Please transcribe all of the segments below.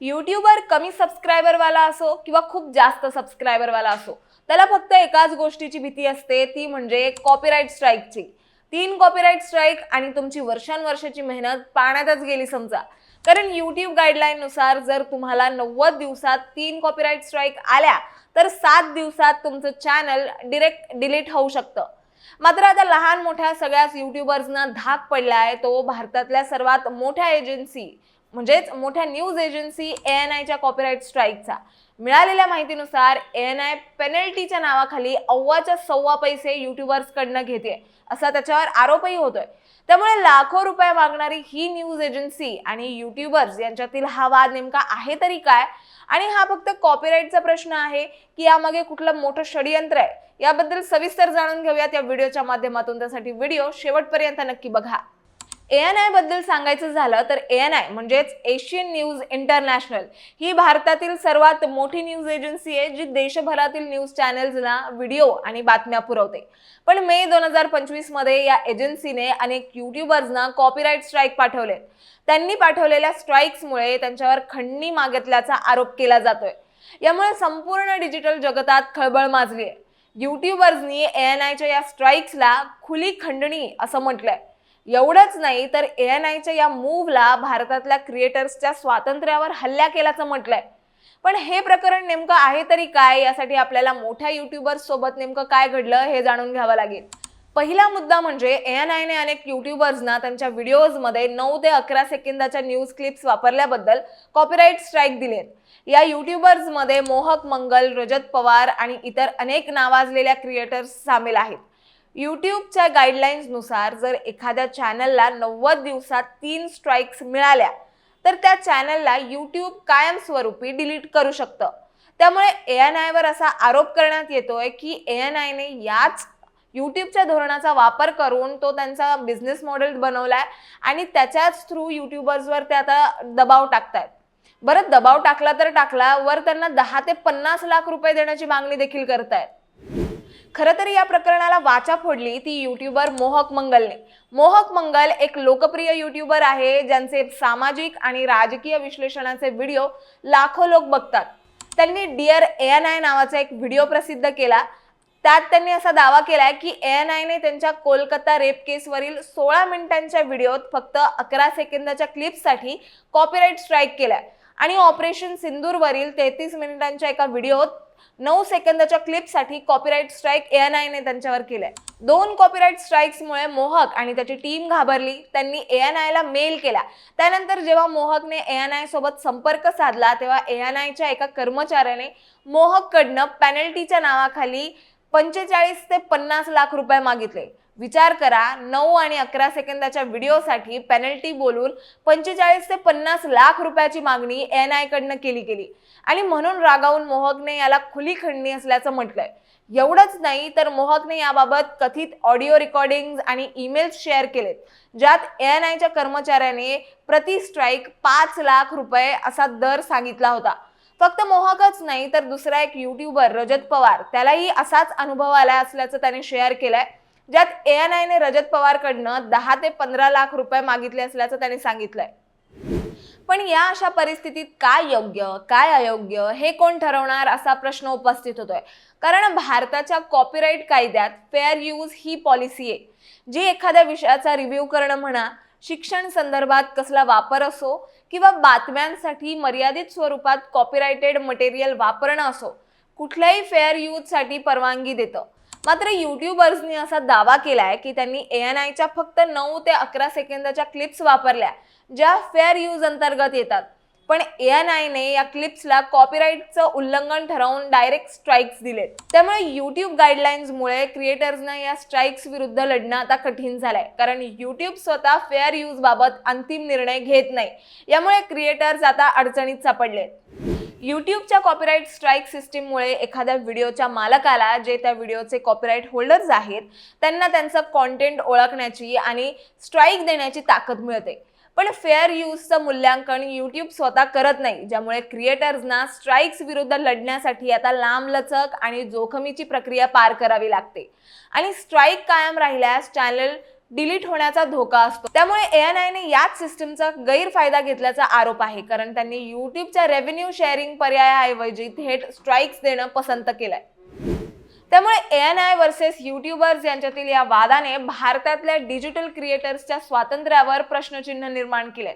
YouTuber कमी सबस्क्रायबरवाला असो किंवा खूप जास्त सबस्क्रायबरवाला असो त्याला फक्त एकाच गोष्टीची भीती असते ती म्हणजे कॉपीराईट स्ट्राईकची तीन कॉपीराईट स्ट्राईक आणि तुमची वर्षानुवर्षाची मेहनत पाण्यातच गेली समजा. कारण यूट्यूब गाईडलाईननुसार जर तुम्हाला नव्वद दिवसात तीन कॉपीराईट स्ट्राईक आल्या तर सात दिवसात तुमचं चॅनल डिरेक्ट डिलीट होऊ शकतं. मात्र आता लहान मोठ्या सगळ्याच युट्यूबर्सना धाक पडलाय तो भारतातल्या सर्वात मोठ्या एजन्सी म्हणजेच मोठ्या न्यूज एजन्सी ए एन आयच्या कॉपीराईट स्ट्राईकचा मिळालेल्या माहितीनुसार ए एन आय पेनल्टीच्या नावाखाली अव्वाच्या सव्वा पैसे युट्यूबर्सकडनं घेते असा त्याच्यावर आरोपही होतोय. त्यामुळे लाखो रुपये मागणारी ही न्यूज एजन्सी आणि युट्यूबर्स यांच्यातील हा वाद नेमका आहे तरी काय? आणि हा फक्त कॉपीराईटचा प्रश्न आहे की यामागे कुठलं मोठं षडयंत्र आहे? याबद्दल सविस्तर जाणून घेऊयात या व्हिडिओच्या माध्यमातून. त्यासाठी व्हिडिओ शेवटपर्यंत नक्की बघा. ए एन आयबद्दल सांगायचं झालं तर ए एन आय म्हणजेच एशियन न्यूज इंटरनॅशनल ही भारतातील सर्वात मोठी न्यूज एजन्सी आहे जी देशभरातील न्यूज चॅनेल्सना व्हिडिओ आणि बातम्या पुरवते. पण मे दोन हजार पंचवीसमध्ये या एजन्सीने अनेक युट्यूबर्सना कॉपीराईट स्ट्राईक पाठवले. त्यांनी पाठवलेल्या स्ट्राईक्समुळे त्यांच्यावर खंडणी मागितल्याचा आरोप केला जातोय. यामुळे संपूर्ण डिजिटल जगतात खळबळ माजली आहे युट्यूबर्सनी ए एन आयच्या या स्ट्राईक्सला खुली खंडणी असं म्हटलंय. एवढंच नाही तर ए एन आयच्या या मूव्हला भारतातल्या क्रिएटर्सच्या स्वातंत्र्यावर हल्ला केल्याचं म्हटलंय. पण हे प्रकरण नेमकं आहे तरी काय? यासाठी आपल्याला मोठ्या युट्यूबर्स सोबत नेमकं काय घडलं हे जाणून घ्यावं लागेल. पहिला मुद्दा म्हणजे ए एन आयने अनेक युट्यूबर्सना त्यांच्या व्हिडिओजमध्ये नऊ ते अकरा सेकंदाच्या न्यूज क्लिप्स वापरल्याबद्दल कॉपीराईट स्ट्राईक दिलेत. या युट्यूबर्समध्ये मोहक मंगल रजत पवार आणि इतर अनेक नावाजलेल्या क्रिएटर्स सामील आहेत. यूट्यूबच्या गाईडलाईन्सनुसार जर एखाद्या चॅनलला नव्वद दिवसात तीन स्ट्राईक्स मिळाल्या तर त्या चॅनलला यूट्यूब कायमस्वरूपी डिलीट करू शकतं. त्यामुळे ए एन आयवर असा आरोप करण्यात येतोय की ए एन आयने याच यूट्यूबच्या धोरणाचा वापर करून तो त्यांचा बिझनेस मॉडेल बनवलाय आणि त्याच्याच थ्रू युट्यूबर्सवर ते आता दबाव टाकतायत. बरं दबाव टाकला तर टाकला वर त्यांना दहा ते पन्नास लाख रुपये देण्याची मागणी देखील करतायत. खरं तर या प्रकरणाला वाचा फोडली ती युट्यूबर मोहक मंगलने. मोहक मंगल एक लोकप्रिय युट्यूबर आहे ज्यांचे सामाजिक आणि राजकीय विश्लेषणाचे व्हिडिओ लाखो लोक बघतात. त्यांनी डिअर ए एन आय नावाचा एक व्हिडिओ प्रसिद्ध केला. त्यात त्यांनी असा दावा केलाय की ए एन आयने त्यांच्या कोलकाता रेप केसवरील सोळा मिनिटांच्या व्हिडिओत फक्त अकरा सेकंदाच्या क्लिपसाठी कॉपीराईट स्ट्राईक केलाय. आणि ऑपरेशन सिंदूरवरील तेहतीस मिनिटांच्या एका व्हिडिओत नऊ सेकंदाच्या क्लिपसाठी कॉपीराईट स्ट्राईक ए एन आयने त्यांच्यावर केलाय. दोन कॉपीराईट स्ट्राईक्समुळे मोहक आणि त्याची टीम घाबरली. त्यांनी ए एन आयला मेल केला. त्यानंतर जेव्हा मोहकने ए एन आय सोबत संपर्क साधला तेव्हा ए एन आयच्या एका कर्मचाऱ्याने मोहककडनं पॅनल्टीच्या नावाखाली पंचेचाळीस ते पन्नास लाख रुपये मागितले. विचार करा नऊ आणि अकरा सेकंदाच्या व्हिडिओसाठी पेनल्टी बोलून पंचेचाळीस ते पन्नास लाख रुपयाची मागणी एन आयकडनं केली गेली. आणि म्हणून रागावून मोहकने याला खुली खंडणी असल्याचं म्हटलंय. एवढंच नाही तर मोहकने याबाबत कथित ऑडिओ रेकॉर्डिंग आणि ईमेल्स शेअर केलेत ज्यात एन आयच्या कर्मचाऱ्याने प्रति स्ट्राईक पाच लाख रुपये असा दर सांगितला होता. फक्त मोहकच नाही तर दुसरा एक युट्यूबर रजत पवार त्यालाही असाच अनुभव आला असल्याचं त्याने शेअर केलंय. ज्यात ए एन आयने रजत पवारकडनं दहा ते पंधरा लाख रुपये मागितले असल्याचं त्यांनी सांगितलंय. पण या अशा परिस्थितीत काय योग्य काय अयोग्य हे कोण ठरवणार असा प्रश्न उपस्थित होतोय. कारण भारताच्या कॉपीराईट कायद्यात फेअर यूज ही पॉलिसी आहे. जी एखाद्या विषयाचा रिव्ह्यू करणं म्हणा शिक्षण संदर्भात कसला वापर असो किंवा बातम्यांसाठी मर्यादित स्वरूपात कॉपीरायटेड मटेरियल वापरणं असो कुठल्याही फेअर यूजसाठी परवानगी देतं. मात्र युट्यूबर्सनी असा दावा केलाय की त्यांनी ए एन आयच्या फक्त नऊ ते अकरा सेकंदाच्या क्लिप्स वापरल्या ज्या फेअर यूज अंतर्गत येतात. पण ए एन आयने या क्लिप्सला कॉपीराईटचं उल्लंघन ठरवून डायरेक्ट स्ट्राईक्स दिलेत. त्यामुळे युट्यूब गाईडलाईन्समुळे क्रिएटर्सना या स्ट्राईक्स विरुद्ध लढणं आता कठीण झालंय. कारण युट्यूब स्वतः फेअर यूजबाबत अंतिम निर्णय घेत नाही. यामुळे क्रिएटर्स आता अडचणीत सापडलेत. यूट्यूबच्या कॉपीराईट स्ट्राईक सिस्टीममुळे एखाद्या व्हिडिओच्या मालकाला जे त्या व्हिडिओचे कॉपीराईट होल्डर्स आहेत त्यांना त्यांचं कॉन्टेंट ओळखण्याची आणि स्ट्राईक देण्याची ताकद मिळते. पण फेअर यूजचं मूल्यांकन यूट्यूब स्वतः करत नाही ज्यामुळे क्रिएटर्सना स्ट्राईक्स विरुद्ध लढण्यासाठी आता लांबलचक आणि जोखमीची प्रक्रिया पार करावी लागते. आणि स्ट्राईक कायम राहिल्यास चॅनल डिलीट होण्याचा धोका असतो. त्यामुळे एएनआयने याच सिस्टमचा गैरफायदा घेतल्याचा आरोप आहे. कारण त्यांनी युट्यूबच्या रेव्हेन्यू शेअरिंग पर्यायाऐवजी थेट स्ट्राईक्स देणं पसंत केलंय. त्यामुळे एएनआय वर्सेस युट्यूबर्स यांच्यातील या वादाने भारतातल्या डिजिटल क्रिएटर्सच्या स्वातंत्र्यावर प्रश्नचिन्ह निर्माण केले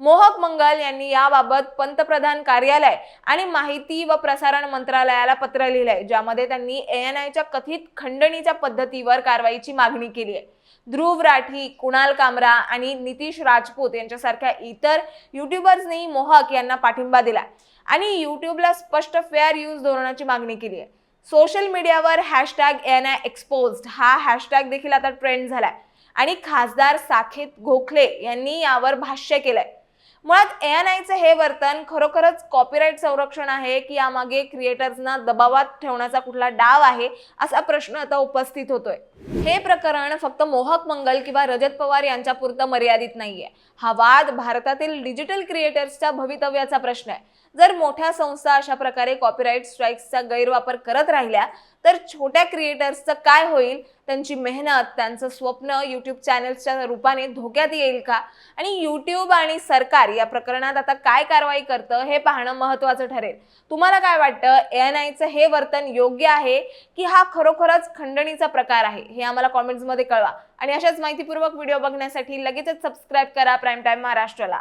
मोहक मंगल यांनी याबाबत पंतप्रधान कार्यालय आणि माहिती व प्रसारण मंत्रालयाला पत्र लिहिलंय. ज्यामध्ये त्यांनी एएनआयच्या कथित खंडणीच्या पद्धतीवर कारवाईची मागणी केली आहे ध्रुव राठी कुणाल कामरा आणि नितीश राजपूत यांच्यासारख्या इतर युट्यूबर्सनी मोहक यांना पाठिंबा दिला आणि युट्यूबला स्पष्ट फेअर यूज धोरणाची मागणी केली आहे. सोशल मीडियावर हॅशटॅग एन आय एक्सपोज्ड हा हॅशटॅग देखील आता ट्रेंड झालाय. आणि खासदार साखेत गोखले यांनी यावर भाष्य केलंय. मुळात एन आयचं हे वर्तन खरोखरच कॉपीराईट संरक्षण आहे की यामागे क्रिएटर्सना दबावात ठेवण्याचा कुठला डाव आहे असा प्रश्न आता उपस्थित होतोय. हे प्रकरण फक्त मोहक मंगल किंवा रजत पवार यांच्यापुरतं मर्यादित मर्यादित नाहीये. हा वाद भारतातील डिजिटल क्रिएटर्सच्या भवितव्याचा प्रश्न आहे. जर मोठ्या संस्था अशा प्रकारे कॉपीराईट स्ट्राईक्सचा गैरवापर करत राहिल्या तर छोट्या क्रिएटर्सचं काय होईल? त्यांची मेहनत त्यांचं स्वप्न यूट्यूब चॅनल्सच्या रूपाने धोक्यात येईल का? आणि यूट्यूब आणि सरकार या प्रकरणात आता काय कारवाई करतं हे पाहणं महत्त्वाचं ठरेल. तुम्हाला काय वाटतं? एन आयचं हे वर्तन योग्य आहे की हा खरोखरच खंडणीचा प्रकार आहे? हे आम्हाला कॉमेंट्समध्ये कळवा. आणि अशाच माहितीपूर्वक व्हिडिओ बघण्यासाठी लगेचच सबस्क्राईब करा प्राईम टाईम महाराष्ट्राला.